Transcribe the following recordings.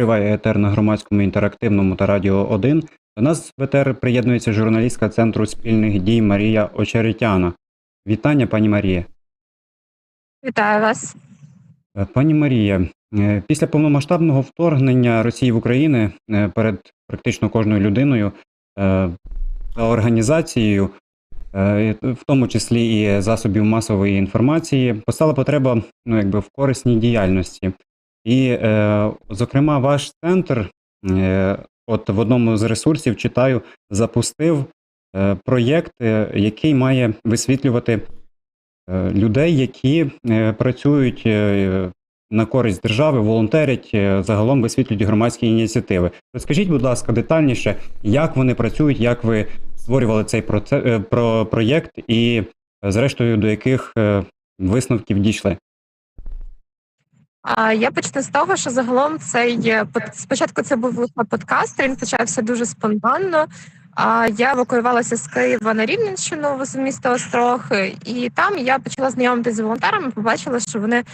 Триває етер на громадському інтерактивному та радіо 1. До нас в етер приєднується журналістка Центру спільних дій Марія Очеретяна. Вітання, пані Марія. Вітаю вас. Е, Пані Марія, е, після повномасштабного вторгнення Росії в Україну е, перед практично кожною людиною та організацією, в тому числі і засобів масової інформації, постала потреба ну, якби, в корисній діяльності. І, е, зокрема, ваш центр, е, от в одному з ресурсів читаю, запустив е, проєкт, е, який має висвітлювати е, людей, які е, працюють е, на користь держави, волонтерять, е, загалом висвітлюють громадські ініціативи. Розкажіть, будь ласка, детальніше, як вони працюють, як ви створювали цей проце- е, про проєкт і, е, зрештою, до яких висновків дійшли? Я почну з того, що загалом цей е, спочатку це був подкаст. Він почався дуже спонтанно. Я евакуювалася з Києва на Рівненщину в місто Острог, і там я почала знайомитися з волонтерами. Побачила, що вони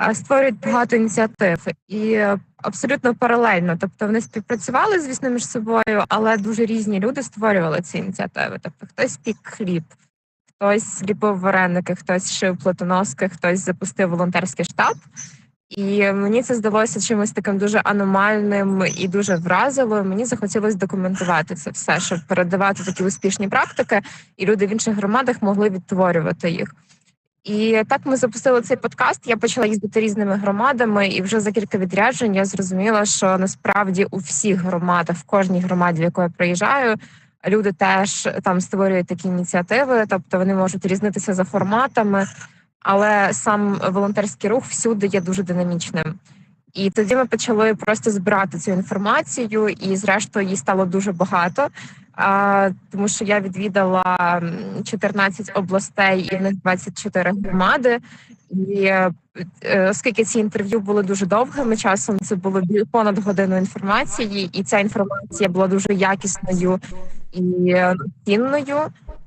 е, створюють багато ініціатив і е, абсолютно паралельно. Тобто вони співпрацювали, звісно, між собою, але дуже різні люди створювали ці ініціативи. Тобто, хтось пік хліб, хтось ліпив вареники, хтось шив платоноски, хтось запустив волонтерський штаб. І мені це здалося чимось таким дуже аномальним і дуже вразило. Мені захотілося документувати це все, щоб передавати такі успішні практики, і люди в інших громадах могли відтворювати їх. І так ми запустили цей подкаст. Я почала їздити різними громадами, і вже за кілька відряджень я зрозуміла, що насправді у всіх громадах, в кожній громаді, в яку я приїжджаю, люди теж там створюють такі ініціативи, тобто вони можуть різнитися за форматами але сам волонтерський рух всюди є дуже динамічним. І тоді ми почали просто збирати цю інформацію, і зрештою її стало дуже багато. А, тому що я відвідала м, 14 областей і в них 24 громади. І е, оскільки ці інтерв'ю були дуже довгими часом, це було понад годину інформації, і ця інформація була дуже якісною і е, цінною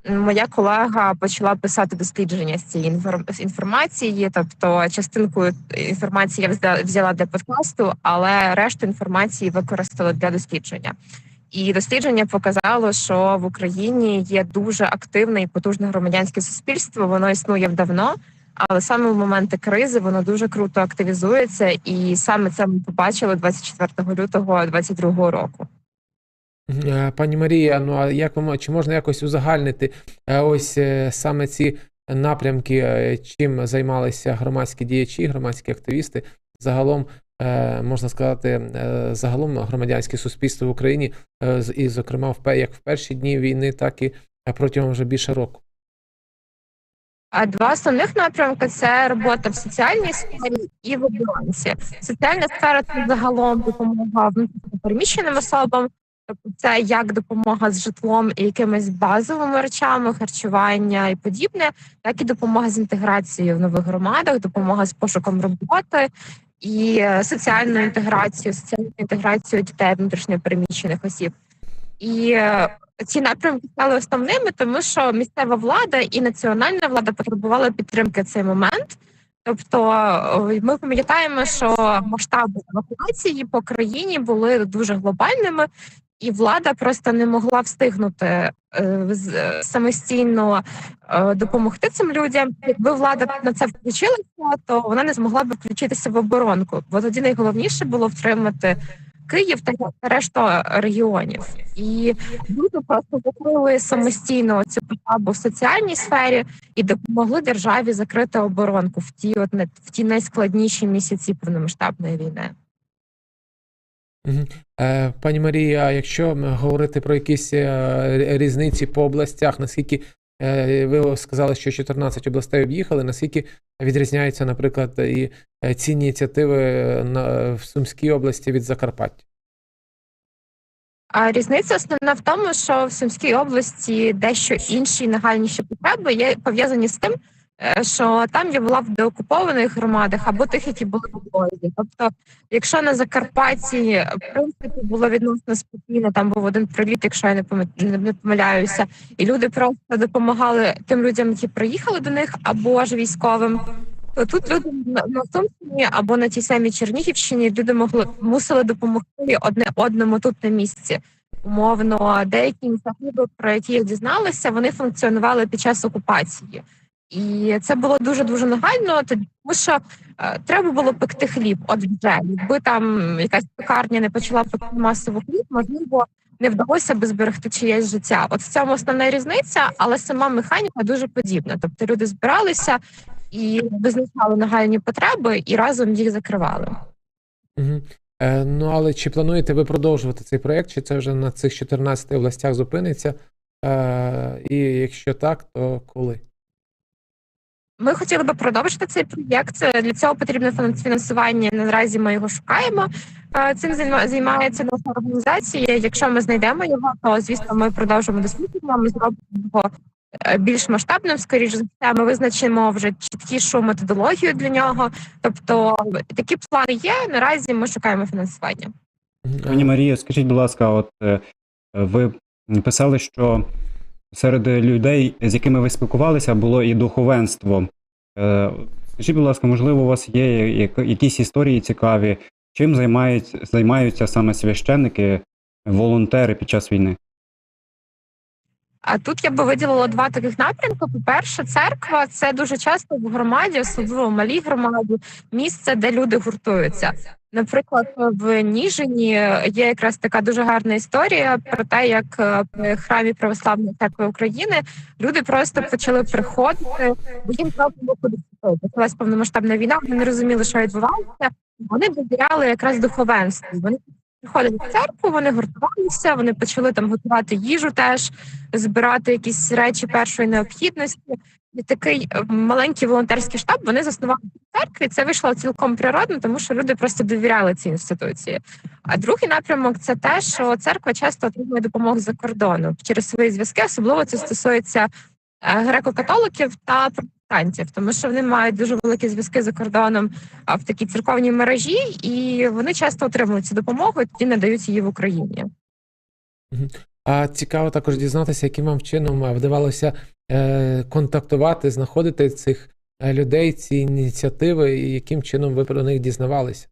моя колега почала писати дослідження з цієї інформ- інформації. Тобто, частинку інформації я взяла для подкасту, але решту інформації використала для дослідження. І дослідження показало, що в Україні є дуже активне і потужне громадянське суспільство. Воно існує давно, але саме в моменти кризи воно дуже круто активізується, і саме це ми побачили 24 лютого 2022 року. Е, Пані Марія, ну а як ви чи можна якось узагальнити е, ось е, саме ці напрямки, чим займалися громадські діячі, громадські активісти? Загалом можна сказати, загалом громадянське суспільство в Україні, і, зокрема, як в перші дні війни, так і протягом вже більше року. А два основних напрямки це робота в соціальній сфері і в оборонці. Соціальна сфера це загалом допомога внутрішньопереміщеним особам, тобто це як допомога з житлом і якимись базовими речами, харчування і подібне, так і допомога з інтеграцією в нових громадах, допомога з пошуком роботи і е, соціальну інтеграцію, соціальну інтеграцію дітей внутрішньопереміщених осіб. І е, ці напрямки стали основними, тому що місцева влада і національна влада потребували підтримки в цей момент. Тобто, ми пам'ятаємо, що масштаби евакуації по країні були дуже глобальними, і влада просто не могла встигнути е, е, самостійно е, допомогти цим людям. Якби влада на це включилася, то вона не змогла б включитися в оборонку. Бо тоді найголовніше було втримати Київ та решту регіонів. І люди просто закрили самостійно цю потребу в соціальній сфері і допомогли державі закрити оборонку в ті от в ті найскладніші місяці повномасштабної війни. Е, Пані Марія, якщо говорити про якісь е, різниці по областях, наскільки е, ви сказали, що 14 областей об'їхали, наскільки відрізняються, наприклад, і ці ініціативи в Сумській області від Закарпаття? А різниця основна в тому, що в Сумській області дещо інші нагальніші потреби є пов'язані з тим, що там є була в деокупованих громадах або тих, які були в облозі. Тобто, якщо на Закарпатті в принципі було відносно спокійно, там був один приліт, якщо я не помиляюся, і люди просто допомагали тим людям, які приїхали до них, або ж військовим. то тут люди на Сумщині або на тій самій Чернігівщині люди могли мусили допомогти одне одному тут на місці. Умовно, деякі ініціативи, про які я дізналася, вони функціонували під час окупації. І це було дуже дуже нагально, тому що е, треба було пекти хліб. От вже якби там якась пекарня не почала пекти масово хліб, можливо, не вдалося би зберегти чиєсь життя. От в цьому основна різниця, але сама механіка дуже подібна. Тобто люди збиралися і визначали нагальні потреби і разом їх закривали. Угу. Е, ну, але чи плануєте ви продовжувати цей проєкт, чи це вже на цих 14 областях зупиниться? Е, і якщо так, то коли? Ми хотіли би продовжити цей проєкт. Для цього потрібне фін- фінансування. Наразі ми його шукаємо. Е, Цим займається наша організація. Якщо ми знайдемо його, то звісно ми продовжимо дослідження. Ми зробимо його е, більш масштабним. Скоріше за все, ми визначимо вже чіткішу методологію для нього. Тобто такі плани є. Наразі ми шукаємо фінансування. Пані Марія, скажіть, будь ласка, от е, ви писали, що серед людей, з якими ви спілкувалися, було і духовенство. Е, Скажіть, будь ласка, можливо, у вас є якісь історії цікаві, чим займають, займаються саме священники, волонтери під час війни? А тут я би виділила два таких напрямки. По-перше, церква це дуже часто в громаді, особливо в малій громаді, місце, де люди гуртуються. Наприклад, в Ніжині є якраз така дуже гарна історія про те, як е, в храмі Православної церкви України люди просто почали приходити, бо їм треба було куди піти. Почалась повномасштабна війна, вони не розуміли, що відбувається. Вони довіряли якраз духовенству. Вони приходили в церкву, вони гуртувалися, вони почали там готувати їжу теж збирати якісь речі першої необхідності. І такий е, маленький волонтерський штаб вони заснували в церкві. Це вийшло цілком природно, тому що люди просто довіряли цій інституції. А другий напрямок це те, що церква часто отримує допомогу за кордону через свої зв'язки. Особливо це стосується е, греко-католиків та протестантів, тому що вони мають дуже великі зв'язки за кордоном в такій церковній мережі, і вони часто отримують цю допомогу і надають її в Україні. А цікаво також дізнатися, яким вам чином вдавалося е, контактувати, знаходити цих е, людей, ці ініціативи, і яким чином ви про них дізнавалися?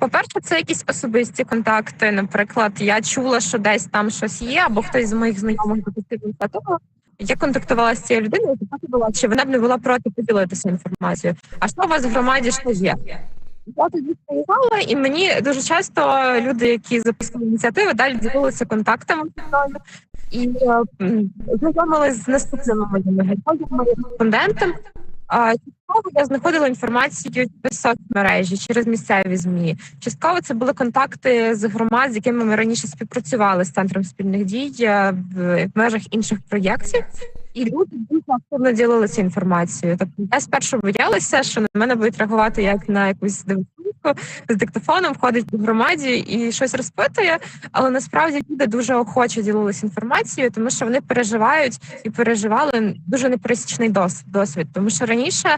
По-перше, це якісь особисті контакти. Наприклад, я чула, що десь там щось є, або хтось з моїх знайомих допустив ініціативу. Я контактувала з цією людиною, запитувала, чи вона б не була проти поділитися інформацією. А що у вас в громаді що є? Я тоді приїжджала, і мені дуже часто люди, які запускали ініціативи, далі ділилися контактами і знайомилися з наступними моїми респондентами. Частково я знаходила інформацію через соцмережі, через місцеві змі. Частково це були контакти з громад, з якими ми раніше співпрацювали з центром спільних дій е, в межах інших проєктів. І люди дуже активно ділилися інформацією. Тобто я спершу боялася, що на мене будуть реагувати як на якусь дивитку з диктофоном, входить в громаді і щось розпитує. Але насправді люди дуже охоче ділилися інформацією, тому що вони переживають і переживали дуже непересічний дос- досвід. Тому що раніше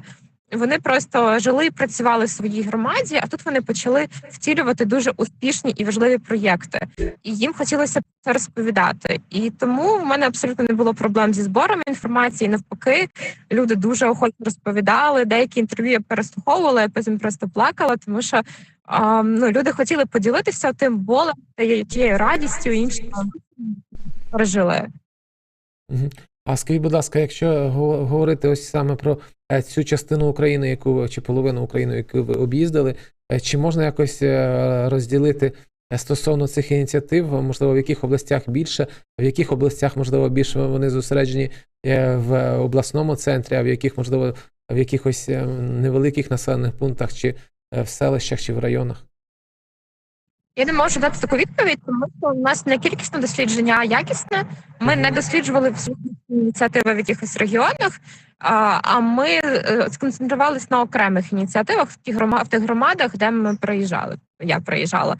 вони просто жили і працювали в своїй громаді, а тут вони почали втілювати дуже успішні і важливі проєкти. І їм хотілося це розповідати. І тому в мене абсолютно не було проблем зі збором інформації. Навпаки, люди дуже охоче розповідали. Деякі інтерв'ю я переслуховувала, я потім просто плакала, тому що а, ну, люди хотіли поділитися тим болем, тією радістю і пережили. А скажіть, будь ласка, якщо говорити ось саме про цю частину України, яку чи половину України, яку ви об'їздили, е, чи можна якось е, розділити е, стосовно цих ініціатив, можливо, в яких областях більше, в яких областях, можливо, більше вони зосереджені е, в обласному центрі, а в яких, можливо, в якихось е, невеликих населених пунктах, чи е, в селищах, чи в районах? Я не можу дати таку відповідь, тому що у нас не кількісне дослідження, а якісне. Ми не досліджували всі ініціативи в якихось регіонах, а, ми е, сконцентрувалися на окремих ініціативах в тих грома- в тих громадах, де ми приїжджали. Я приїжджала.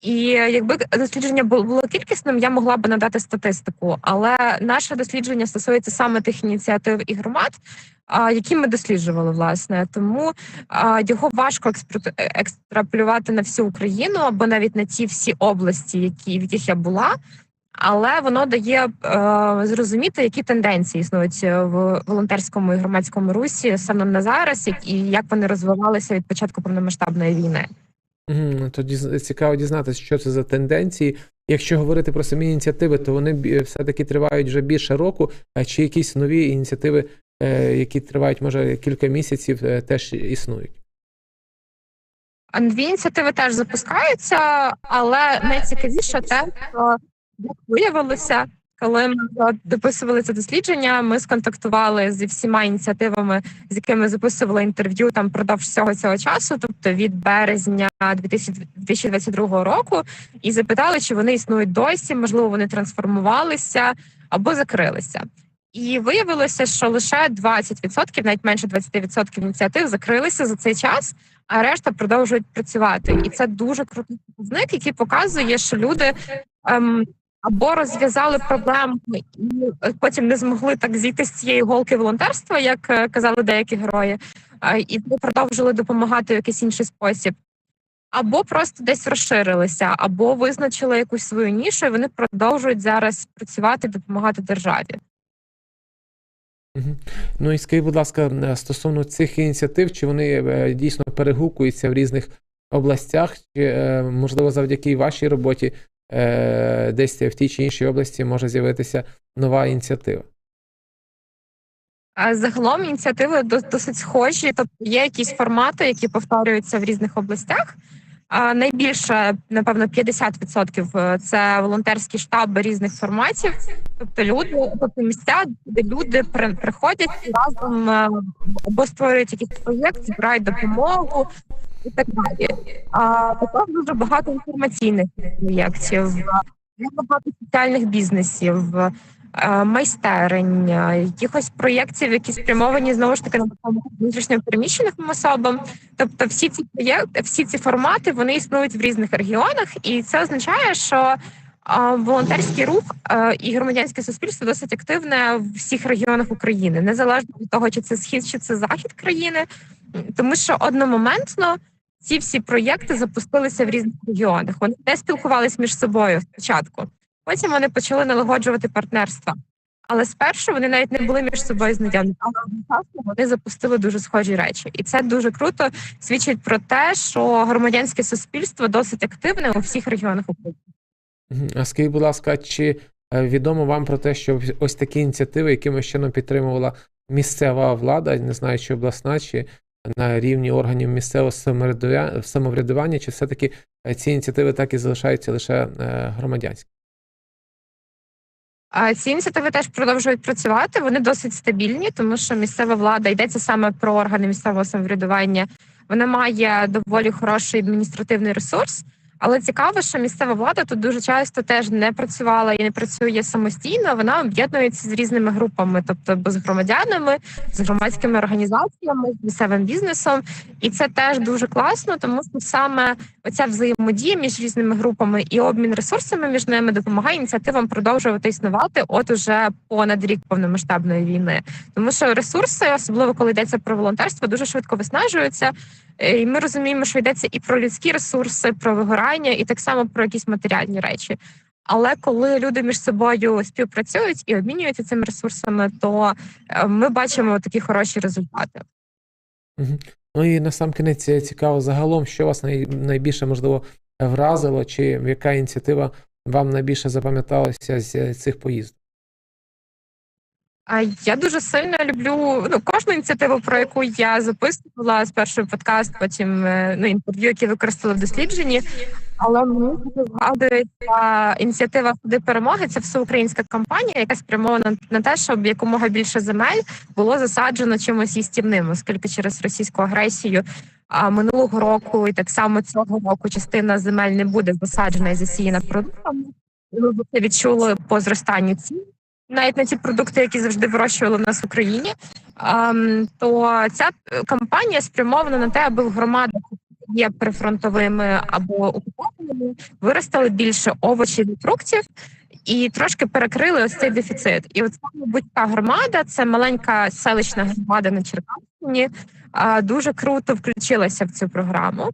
І якби дослідження було кількісним, я могла б надати статистику. Але наше дослідження стосується саме тих ініціатив і громад, які ми досліджували, власне. Тому його важко екстраполювати на всю Україну або навіть на ті всі області, які в яких я була. але воно дає е, зрозуміти, які тенденції існують в волонтерському і громадському русі саме на зараз, і як вони розвивалися від початку повномасштабної війни. Тоді цікаво дізнатися, що це за тенденції. Якщо говорити про самі ініціативи, то вони все-таки тривають вже більше року, а чи якісь нові ініціативи, які тривають, може, кілька місяців, е, теж існують. Нові ініціативи теж запускаються, але найцікавіше те, що виявилося, коли ми дописували це дослідження, ми сконтактували зі всіма ініціативами, з якими записували інтерв'ю там продовж всього цього часу, тобто від березня 2000 2022 року, і запитали, чи вони існують досі, можливо, вони трансформувалися або закрилися. І виявилося, що лише 20%, навіть менше 20% ініціатив закрилися за цей час а решта продовжують працювати. І це дуже крутий показник, який показує, що люди ем, або розв'язали проблему і потім не змогли так зійти з цієї голки волонтерства, як е, казали деякі герої, е, і продовжили допомагати в якийсь інший спосіб. Або просто десь розширилися, або визначили якусь свою нішу, і вони продовжують зараз працювати, допомагати державі. Ну і скажіть, будь ласка, е, стосовно цих ініціатив, чи вони е, дійсно перегукуються в різних областях, чи е, можливо завдяки вашій роботі десь в тій чи іншій області може з'явитися нова ініціатива? Загалом ініціативи досить схожі, тобто є якісь формати, які повторюються в різних областях. Найбільше, напевно, 50% це волонтерські штаби різних форматів. Тобто люди, тобто місця, де люди при- приходять і разом е, або створюють якийсь проєкт, збирають допомогу і так далі. А також дуже багато інформаційних проєктів, багато соціальних бізнесів, е, майстерень, е, якихось проєктів, які спрямовані знову ж таки на допомогу внутрішньо переміщеним особам. Тобто, всі ці проєкти, всі ці формати вони існують в різних регіонах, і це означає, що волонтерський рух е, і громадянське суспільство досить активне в всіх регіонах України, незалежно від того, чи це схід, чи це захід країни, тому що одномоментно ці всі проєкти запустилися в різних регіонах. Вони не спілкувалися між собою спочатку. Потім вони почали налагоджувати партнерства. Але спершу вони навіть не були між собою знайомі. Але одночасно вони запустили дуже схожі речі, і це дуже круто свідчить про те, що громадянське суспільство досить активне у всіх регіонах України. А скажіть, будь ласка, чи е, відомо вам про те, що ось такі ініціативи, якими чином підтримувала місцева влада, не знаю, чи обласна, чи на рівні органів місцевого самоврядування, чи все-таки е, ці ініціативи так і залишаються лише е, громадянські? А ці ініціативи теж продовжують працювати. Вони досить стабільні, тому що місцева влада йдеться саме про органи місцевого самоврядування. Вона має доволі хороший адміністративний ресурс. Але цікаво, що місцева влада тут дуже часто теж не працювала і не працює самостійно. Вона об'єднується з різними групами, тобто з громадянами, з громадськими організаціями, з місцевим бізнесом. І це теж дуже класно, тому що саме оця взаємодія між різними групами і обмін ресурсами між ними допомагає ініціативам продовжувати існувати от уже понад рік повномасштабної війни. Тому що ресурси, особливо коли йдеться про волонтерство, дуже швидко виснажуються. І ми розуміємо, що йдеться і про людські ресурси, про вигорання, і так само про якісь матеріальні речі. Але коли люди між собою співпрацюють і обмінюються цими ресурсами, то е, ми бачимо такі хороші результати. Ну і на сам кінець е, цікаво загалом, що вас найбільше можливо вразило, чи яка ініціатива вам найбільше запам'яталася з е, цих поїздок? Я дуже сильно люблю ну кожну ініціативу, про яку я записувала спершу подкаст, потім е, ну інтерв'ю, які використали в дослідженні. Але мені згадується ініціатива Ходи перемоги. Це всеукраїнська кампанія, яка спрямована на те, щоб якомога більше земель було засаджено чимось їстівним, оскільки через російську агресію. А минулого року і так само цього року частина земель не буде засаджена і засіяна продуктами. Ми це відчули по зростанню цін навіть на ті продукти, які завжди вирощували в нас в Україні. Ем, то ця е, кампанія спрямована на те, аби в громадах є прифронтовими або окупованими, виростили більше овочів і фруктів. І трошки перекрили ось цей дефіцит. І от саме будь-яка громада, це маленька селищна громада на Черкащині, дуже круто включилася в цю програму.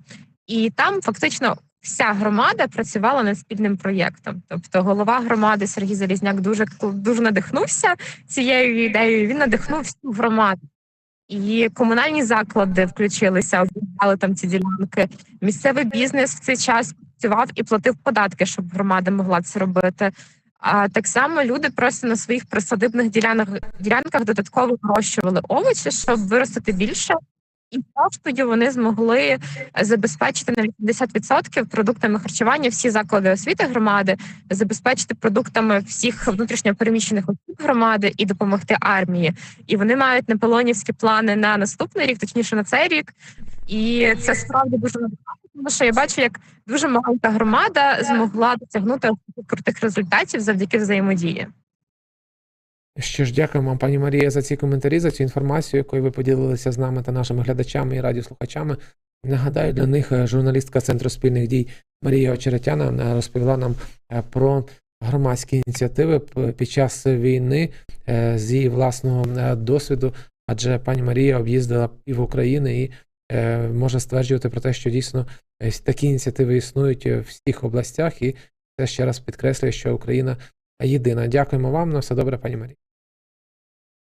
І там фактично вся громада працювала над спільним проєктом. Тобто, голова громади Сергій Залізняк дуже дуже надихнувся цією ідеєю. Він надихнув всю громаду. І комунальні заклади включилися, обіцяли там ці ділянки. Місцевий бізнес в цей час працював і платив податки, щоб громада могла це робити. А так само люди просто на своїх присадибних ділянках, ділянках додатково вирощували овочі, щоб виростити більше. І поштою вони змогли забезпечити на 80% продуктами харчування всі заклади освіти громади, забезпечити продуктами всіх внутрішньопереміщених осіб громади і допомогти армії. І вони мають наполонівські плани на наступний рік, точніше на цей рік. І це справді дуже тому що я бачу, як дуже маленька громада змогла досягнути крутих результатів завдяки взаємодії. Що ж, дякую вам, пані Марія, за ці коментарі, за цю інформацію, якою ви поділилися з нами та нашими глядачами і радіослухачами. Нагадаю, для них е, журналістка Центру спільних дій Марія Очеретяна е, розповіла нам е, про громадські ініціативи під час війни з її власного досвіду, адже пані Марія об'їздила пів України і може стверджувати про те, що дійсно такі ініціативи існують в всіх областях, і це ще раз підкреслює, що Україна єдина. Дякуємо вам. На все добре, пані Марія.